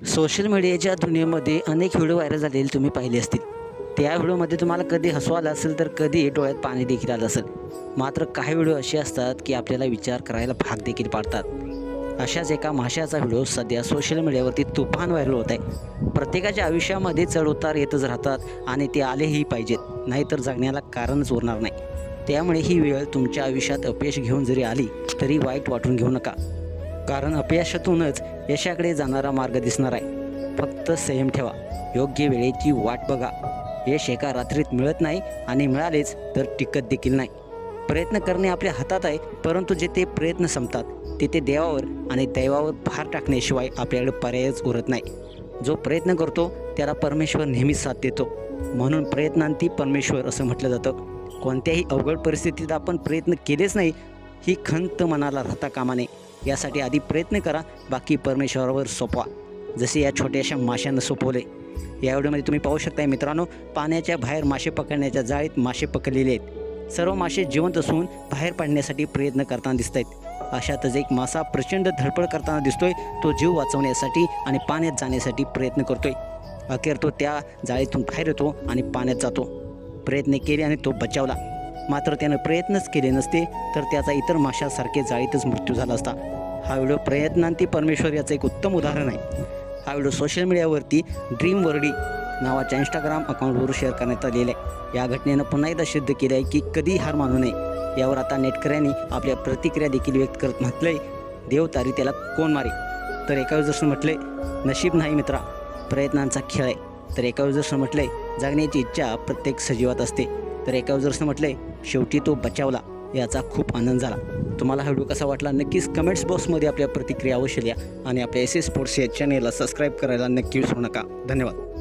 Social मीडियाच्या दुनियेमध्ये अनेक व्हिडिओ व्हायरल झालेले तुम्ही पाहिले असतील. त्या व्हिडिओमध्ये तुम्हाला कधी हसू आलं असेल तर कधी डोळ्यात पाणी देखील आलं असेल. मात्र काही व्हिडिओ असे असतात की आपल्याला विचार करायला भाग देखील पाडतात. अशाच एका माशाचा व्हिडिओ सध्या सोशल मीडियावरती तुफान व्हायरल होत आहे. प्रत्येकाच्या आयुष्यामध्ये चढउतार येतच राहतात आणि ते आलेही पाहिजेत नाहीतर जगण्याला कारणच उरणार नाही. त्यामुळे ही वेळ तुमच्या आयुष्यात अपयश घेऊन जरी आली तरी वाईट वाटून घेऊ नका. कारण अपयशातूनच यशाकडे जाणारा मार्ग दिसणार आहे. फक्त संयम ठेवा. योग्य वेळेची वाट बघा. यश एका रात्रीत मिळत नाही आणि मिळालेच तर टिकत देखील नाही. प्रयत्न करणे आपल्या हातात आहे परंतु जे ते प्रयत्न संपतात तेथे देवावर आणि दैवावर भार टाकण्याशिवाय आपल्याकडे पर्यायच उरत नाही. जो प्रयत्न करतो त्याला परमेश्वर नेहमीच साथ देतो. म्हणून प्रयत्नांती परमेश्वर असं म्हटलं जातं. कोणत्याही अवघड परिस्थितीत आपण प्रयत्न केलेच नाही ही खंत मनाला राहता कामा नये. यासाठी आधी प्रयत्न करा बाकी परमेश्वरावर सोपवा. जसे या छोट्याशा माशांना सोपवले. या व्हिडिओमध्ये तुम्ही पाहू शकता मित्रांनो पाण्याच्या बाहेर मासे पकडण्याच्या जाळीत मासे पकडलेले आहेत. सर्व मासे जिवंत असून बाहेर पाडण्यासाठी प्रयत्न करताना दिसत आहेत अशातच एक मासा प्रचंड धडपड करताना दिसतोय तो जीव वाचवण्यासाठी आणि पाण्यात जाण्यासाठी प्रयत्न करतोय. अखेर तो त्या जाळीतून बाहेर येतो आणि पाण्यात जातो. प्रयत्न केले आणि तो बचावला. मात्र त्यानं प्रयत्नच केले नसते तर त्याचा इतर माशासारखे जाळीतच मृत्यू झाला असता. हा व्हिडिओ प्रयत्नांती परमेश्वर याचं एक उत्तम उदाहरण आहे. हा व्हिडिओ सोशल मीडियावरती ड्रीम वर्डी नावाच्या इंस्टाग्राम अकाउंटवर शेअर करण्यात आलेला आहे. या घटनेनं पुन्हा एकदा सिद्ध केलं आहे की कधी हार मानू नये. यावर आता नेटकऱ्यांनी आपल्या प्रतिक्रिया देखील व्यक्त करत म्हटलंय देव तारी त्याला कोण मारे तर एका वेळेस जसं नशीब नाही मित्रा प्रयत्नांचा खेळ आहे. तर एका वेळेस जसं जगण्याची इच्छा प्रत्येक सजीवात असते. तर एका वेळेस जसं म्हटलंय शेवटी तो बचावला. याचा खूप आनंद झाला. तुम्हाला हा व्हिडिओ कसा वाटला? नक्कीच कमेंट्स बॉक्समध्ये आपल्या प्रतिक्रिया अवश्य द्या आणि आपल्या एस एस स्पोर्ट्स या चॅनेलला सबस्क्राईब करायला नक्की विसरू नका. धन्यवाद.